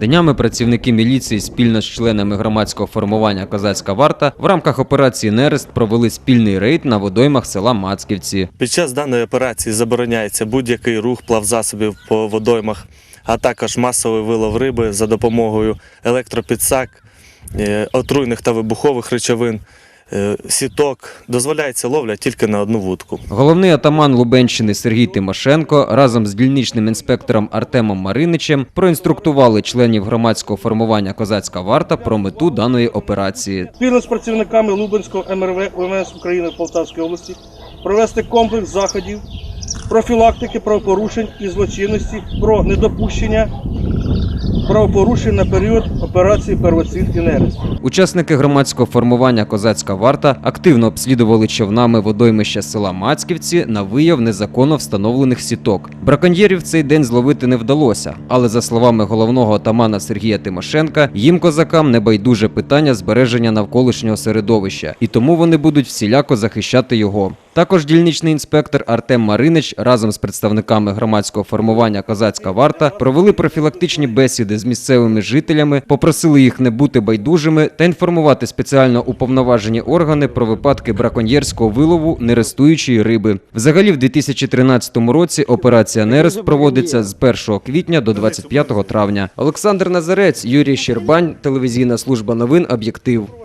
Днями працівники міліції спільно з членами громадського формування Козацька варта в рамках операції Нерест провели спільний рейд на водоймах села Мацківці. Під час даної операції забороняється будь-який рух плавзасобів по водоймах, а також масовий вилов риби за допомогою електропідсак, е, отруйних та вибухових речовин, сіток. Дозволяється ловля тільки на одну вудку. Головний атаман Лубенщини Сергій Тимошенко разом з дільничним інспектором Артемом Мариничем проінструктували членів громадського формування Козацька варта про мету даної операції. спільно з працівниками Лубенського МРВ УМС України в Полтавській області провести комплекс заходів профілактики правопорушень і злочинності про недопущення правопорушень на період операції Первоцвіт і нерест. Учасники громадського формування Козацька варта активно обслідували човнами водоймища села Мацківці на вияв незаконно встановлених сіток. Браконьєрів цей день зловити не вдалося, але за словами головного отамана Сергія Тимошенка, їм козакам не байдуже питання збереження навколишнього середовища, і тому вони будуть всіляко захищати його. Також дільничний інспектор Артем Маринич разом з представниками громадського формування Козацька варта провели профілактичні бесіди з місцевими жителями, попросили їх не бути байдужими та інформувати спеціально уповноважені органи про випадки браконьєрського вилову нерестуючої риби. Взагалі, в 2013 році операція Нерест проводиться з 1 квітня до 25 травня. Олександр Назарець, Юрій Щербань, телевізійна служба новин Об'єктив.